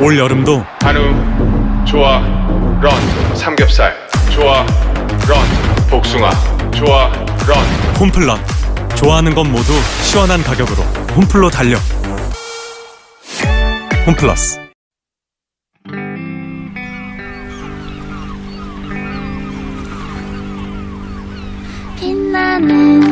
올 여름도 한우 좋아 런 삼겹살. 좋아 런 복숭아. 좋아 런. 홈플런. 좋아하는 건 모두 시원한 가격으로 홈플로 달려. 홈플러스. 빛나는